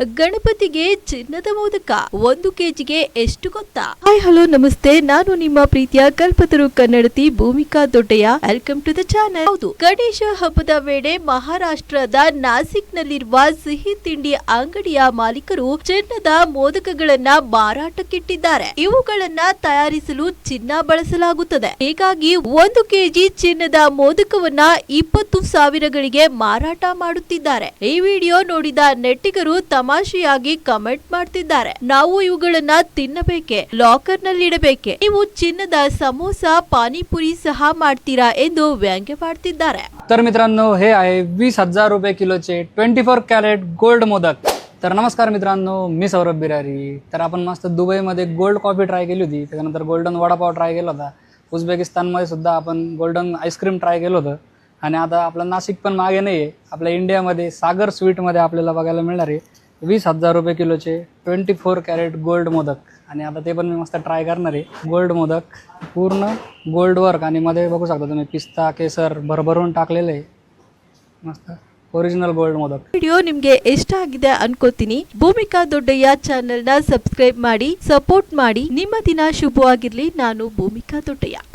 ಗಣಪತಿಗೆ ಚಿನ್ನದ ಮೋದಕ ಒಂದು ಕೆಜಿಗೆ ಎಷ್ಟು ಗೊತ್ತಾ? ಹಾಯ್ ಹಲೋ ನಮಸ್ತೆ. ನಾನು ನಿಮ್ಮ ಪ್ರೀತಿಯ ಕಲ್ಪತರು ಕನ್ನಡತಿ Bhoomika ದೊಡ್ಡೆಯ welcome to the channel ಹೌದು ಗಣೇಶ ಹಬ್ಬದ ವೇಳೆ ಮಹಾರಾಷ್ಟ್ರದ ನಾಸಿಕ್ ನಲ್ಲಿರುವ ಸಿಹಿ ತಿಂಡಿ ಅಂಗಡಿಯ ಮಾಲೀಕರು ಚಿನ್ನದ ಮೋದಕಗಳನ್ನ ಮಾರಾಟಕ್ಕಿಟ್ಟಿದ್ದಾರೆ. ಇವುಗಳನ್ನ ತಯಾರಿಸಲು ಚಿನ್ನ ಬಳಸಲಾಗುತ್ತದೆ. ಹೀಗಾಗಿ ಒಂದು ಕೆಜಿ ಚಿನ್ನದ ಮೋದಕವನ್ನ ಇಪ್ಪತ್ತು ಸಾವಿರಗಳಿಗೆ ಮಾರಾಟ ಮಾಡುತ್ತಿದ್ದಾರೆ. ಈ ವಿಡಿಯೋ ನೋಡಿದ ನೆಟ್ಟಿಗರು ತಮಾಷೆಯಾಗಿ ಕಮೆಂಟ್ ಮಾಡ್ತಿದ್ದಾರೆ ನಾವು ಇವುಗಳನ್ನ ತಿನ್ನಬೇಕೆ ಲಾಕರ್ ನಲ್ಲಿ ಇಡಬೇಕೆ ನೀವು ಚಿನ್ನದ ಸಮೋಸ ಪಾನಿಪುರಿ ಸಹ ಮಾಡ್ತೀರಾ ಎಂದು ವ್ಯಂಗ್ಯ ಮಾಡ್ತಿದ್ದಾರೆ तर मित्रांनो हे आहे वीस हजार रुपये किलोचे twenty four carat gold modak तर नमस्कार मित्रांनो मी सौरभ बिरारी तर आपण मस्त दुबईमध्ये गोल्ड कॉफी ट्राय केली होती त्याच्यानंतर गोल्डन वडापाव ट्राय केला होता उझबेकिस्तानमध्ये सुद्धा आपण गोल्डन आईस्क्रीम ट्राय केलं होतं आणि आता आपलं नाशिक पण मागे नाही आहे आपल्या इंडियामध्ये सागर स्वीटमध्ये आपल्याला बघायला मिळणार आहे वीस हजार रुपये किलोचे twenty four carat gold modak आणि आता ते पण मी मस्त ट्राय करणार आहे गोल्ड मोदक पूर्ण गोल्ड वर्क आणि मध्ये बघू शकता तुम्ही पिस्ता केसर भरभरून टाकलेलं आहे मस्त ओरिजिनल गोल्ड मोदक ವಿಡಿಯೋ ನಿಮ್ಗೆ ಇಷ್ಟ ಆಗಿದೆ ಅನ್ಕೋತೀನಿ ಭೂಮಿಕಾ ದೊಡ್ಡಯ್ಯ ಚಾನೆಲ್ ನ ಸಬ್ಸ್ಕ್ರೈಬ್ ಮಾಡಿ ಸಪೋರ್ಟ್ ಮಾಡಿ ನಿಮ್ಮ ದಿನ ಶುಭವಾಗಿರ್ಲಿ ನಾನು ಭೂಮಿಕಾ ದೊಡ್ಡಯ್ಯ